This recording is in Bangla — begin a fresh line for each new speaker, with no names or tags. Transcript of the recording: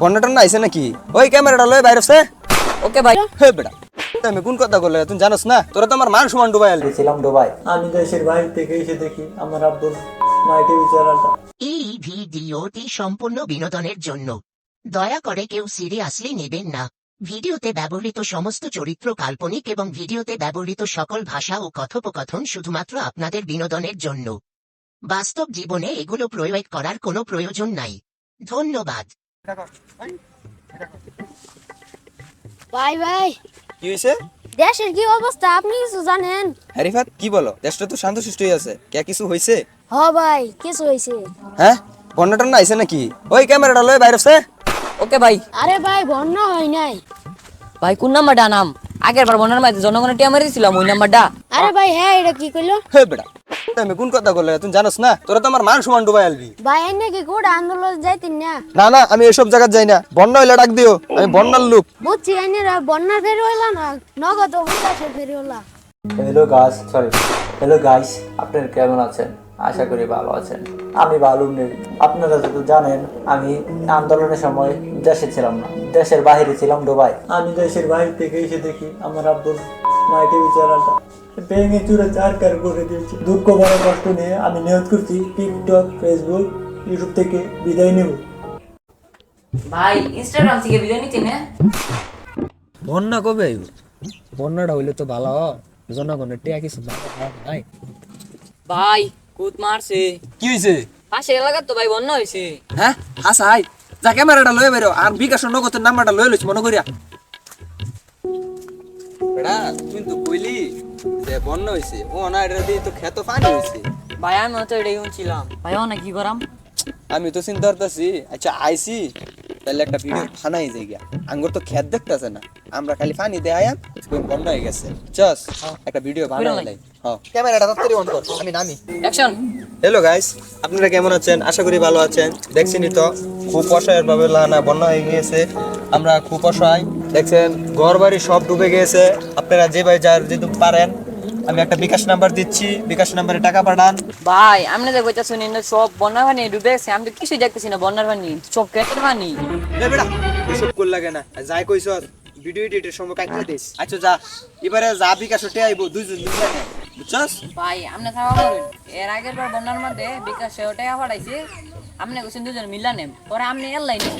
টন্না আইছে নাকি? ওই ক্যামেরাটা লয়ে বাইরে
ওকে ভাই।
হে বেটা আমি কোন কথা বললে তুই জানোস না? তোরা তো আমার মান সমান ডুবাই আলবি
ছিলাম দুবাই আমি দেশের বাইরে থেকে এসে দেখি আমার আব্বুর চ্যানেলটা।
এই ভিডিওটি সম্পূর্ণ বিনোদনের জন্য। দয়া করে কেউ সিরিয়াসলি নেবেন না। ভিডিওতে ব্যবহৃত সমস্ত চরিত্র কাল্পনিক এবং ভিডিওতে ব্যবহৃত সকল ভাষা ও কথোপকথন শুধুমাত্র আপনাদের বিনোদনের জন্য। বাস্তব জীবনে এগুলো প্রয়োগ করার কোনো প্রয়োজন নাই। ধন্যবাদ।
ভাই ভাই।
কি হয়েছে
দেশের কি অবস্থা? আপনি কিছু জানেন?
হ্যারিফাত কি বলো? দেশটা তো শান্ত হয়ে আছে। কে কিছু হয়েছে
হ ভাই কিছু হয়েছে
হ্যাঁ? বন্যা টন্না আইছে নাকি? ওই ক্যামেরাটা লয়ে বাইরে আছে
ওকে ভাই।
আরে ভাই বন্যা হয় নাই।
ভাই কোন নাম্বারটা নাম? আগের বার বন্যার মাঝে জনগণের টিয়া মারি দিছিলাম ওই নাম্বারটা।
আরে ভাই হ্যাঁ এটা কি কইলো?
হে বেটা। আমি কোন কথা বললে তুমি জানোস না? তোরা তো আমার মান সমান ডুবাই আলবি
ভাই এনে কি কোড আন্দোলন যাইতেন না?
না না আমি এসব জায়গায় যাই না। বন্যা হইলে ডাক দিও। আমি বন্যার লোক।
বুঝছি এনে বন্যার ফেরি হইলা না? নগদ ফেরি হইলা।
Hello guys sorry hello guys আপনারা কেমন আছেন? আশা করি ভালো আছেন। আমি ভালো নেই আপনারা যদি জানেন আমি আন্দোলনের সময় দেশে ছিলাম না। দেশের বাইরে ছিলাম দুবাই। আমি দেশের বাইরে থেকে এসে দেখি আমার আব্বুর নাই টিভি চ্যানেলটা ভেঙে চুরে চারকার করে দিয়েছি। দুঃখ বড় কষ্ট নিয়ে আমি নিয়োগ করছি টিকটক ফেসবুক ইউটিউব থেকে বিদায় নেব।
ভাই ইনস্টাগ্রাম থেকে ভিডিও নিতে না।
বন্যা কবে? আইব বন্যাটা হইলে তো ভালো। জনগণের টিয়া কিছু নাই।
ভাই কুত মারছে।
কি হয়েছে
পাশের এলাকার তো ভাই বন্যা হয়েছে
হ্যাঁ? হাসা হাই যা ক্যামেরাটা লয়ে বেরো আর বিকাশ নগদের নাম্বারটা লয়ে লইছি মনে করিয়া। বেড়া তুই তো কইলি যে বন্যা হইছে ও না এটা দিয়ে তো খেত পানি হইছে।
ভাই আমি তো এটাই শুনছিলাম। ভাই ও না কি করাম
আমি তো চিন্তা করতেছি আচ্ছা আইসি তাহলে একটা ভিডিও ফানাই যাই গিয়া আঙ্গুর তো খেত দেখতেছে না। আমরা খালি পানি দেখায়াম বন্ধ হয়ে গেছে। চস একটা ভিডিও বানাই লাই। হ্যাঁ। ক্যামেরাটা তাড়াতাড়ি অন কর আমি নামি।
অ্যাকশন
হ্যালো গাইস আপনারা কেমন আছেন? আশা করি ভালো আছেন। দেখছেনই তো খুব অসহায়ের ভাবে লানা বন্যা হয়ে গিয়েছে। আমরা খুব অসহায়। দেখছেন ঘর বাড়ি সব ডুবে গিয়েছে। আপনারা যে ভাই যার যেহেতু পারেন আমি একটা বিকাশ নাম্বার দিচ্ছি। বিকাশ নাম্বারে টাকা পাঠান।
ভাই আমি যে কইতা শুনি না সব বন্যার পানি ডুবে গেছে। আমি তো কিছুই দেখতেছি না বন্যার পানি সব কেটের পানি
বেটা এসব কল লাগে না। যাই কইছ ভিডিও এডিটের সময় কাটতে দিস আচ্ছা যা। এবারে যা বিকাশ উঠে আইবো দুইজন মিলে বুঝছস?
ভাই আপনি থাকা করুন এর আগের বার বন্যার মধ্যে বিকাশ টাকা পাঠাইছে আপনি কইছেন দুজন মিলা নেম পরে আপনি এর লাইনে।